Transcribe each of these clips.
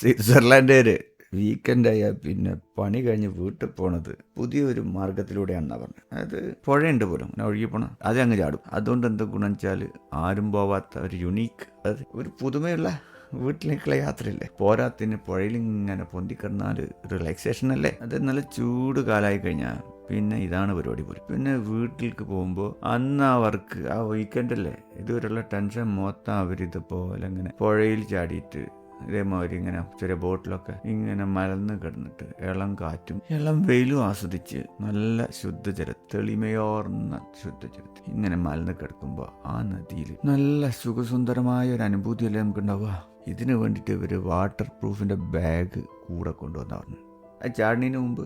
സ്വിറ്റ്സർലാൻഡുകാര് വീക്കെൻഡായ പിന്നെ പണി കഴിഞ്ഞ് വീട്ടിൽ പോണത് പുതിയൊരു മാർഗത്തിലൂടെയാണെന്നാ പറഞ്ഞത് അതായത് പുഴയുണ്ട് പോലും അങ്ങനെ ഒഴുകി പോണം. അത് അങ്ങ് ചാടും. അതുകൊണ്ട് എന്താ ഗുണം വെച്ചാൽ ആരും പോവാത്ത ഒരു യുണീക്ക് അത് ഒരു പുതുമയുള്ള വീട്ടിലേക്കുള്ള യാത്രയില്ലേ. പോരാത്തിന് പുഴയിൽ ഇങ്ങനെ പൊന്തിക്കിടന്നാൽ റിലാക്സേഷൻ അല്ലേ? അത് നല്ല ചൂട് കാലമായി കഴിഞ്ഞാൽ പിന്നെ ഇതാണ് പരിപാടി പോലും. പിന്നെ വീട്ടിലേക്ക് പോകുമ്പോൾ അന്ന് ആ വർക്ക് ആ വീക്കെൻഡ് അല്ലേ? ഇതുവരെയുള്ള ടെൻഷൻ മൊത്തം അവരിതുപോലെ ഇങ്ങനെ പുഴയിൽ ചാടിയിട്ട് ഇതേമാതിരി ഇങ്ങനെ ചെറിയ ബോട്ടിലൊക്കെ ഇങ്ങനെ മലന്ന് കിടന്നിട്ട് ഇളം കാറ്റും ഇളം വെയിലും ആസ്വദിച്ച് നല്ല ശുദ്ധജലം തെളിമയോർന്ന ശുദ്ധജലത്തിൽ ഇങ്ങനെ മലന്ന് കിടക്കുമ്പോൾ ആ നദിയിൽ നല്ല സുഖസുന്ദരമായ ഒരു അനുഭൂതിയല്ലേ നമുക്ക് ഉണ്ടാവുക ഇതിന് വേണ്ടിയിട്ട് ഇവർ വാട്ടർ പ്രൂഫിന്റെ ബാഗ് കൂടെ കൊണ്ടുവന്ന പറഞ്ഞു ആ ചാടിനു മുമ്പ്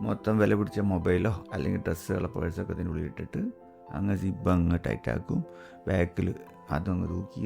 മൊത്തം വില പിടിച്ച മൊബൈലോ അല്ലെങ്കിൽ ഡ്രസ്സുകളോ പേഴ്സൊക്കെ ഇതിനുള്ളിൽ ഇട്ടിട്ട് അങ്ങ് സിബ് അങ്ങ് ടൈറ്റാക്കും ബാക്കിൽ അതങ്ങ് തൂക്കി.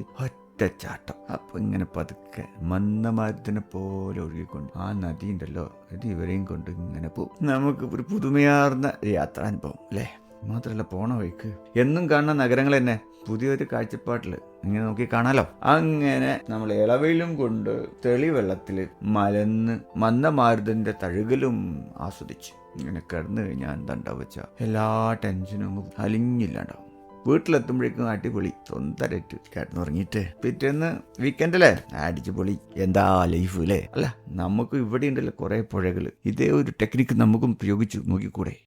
ഒറ്റച്ചാട്ടം. അപ്പോൾ ഇങ്ങനെ പതുക്കെ മന്ദമാരത്തിനെ പോലെ ഒഴുകിക്കൊണ്ട് ആ നദി ഉണ്ടല്ലോ ഇത് ഇവരെയും കൊണ്ട് ഇങ്ങനെ പോകും നമുക്ക് ഒരു പുതുമയാർന്ന യാത്രാനുഭവം അല്ലേ? മാത്രമല്ല പോണ വഴിക്ക് എന്നും കാണുന്ന നഗരങ്ങൾ തന്നെ. പുതിയൊരു കാഴ്ചപ്പാട്ടിൽ ഇങ്ങനെ നോക്കി കാണാലോ? അങ്ങനെ നമ്മൾ ഇളവയിലും കൊണ്ട് തെളിവെള്ളത്തിൽ മലന്ന് മന്ദമാരുതന്റെ തഴുകലും ആസ്വദിച്ച്. ഇങ്ങനെ കിടന്നു കഴിഞ്ഞാൽ എന്താ ഉണ്ടാവുക എല്ലാ ടെൻഷനും അലിഞ്ഞില്ലാണ്ടാവും. വീട്ടിലെത്തുമ്പോഴേക്കും അടിപൊളി. സ്വന്തമായിട്ട് കിടന്നുറങ്ങിയിട്ട് പിറ്റേന്ന് വീക്കെൻഡല്ലേ അടിച്ചു പൊളി എന്താ ലൈഫ് അല്ലേ അല്ല നമുക്ക് ഇവിടെ ഉണ്ടല്ലോ കുറേ പുഴകൾ ഇതേ ഒരു ടെക്നിക്ക് നമുക്കും ഉപയോഗിച്ച് നോക്കിക്കൂടെ?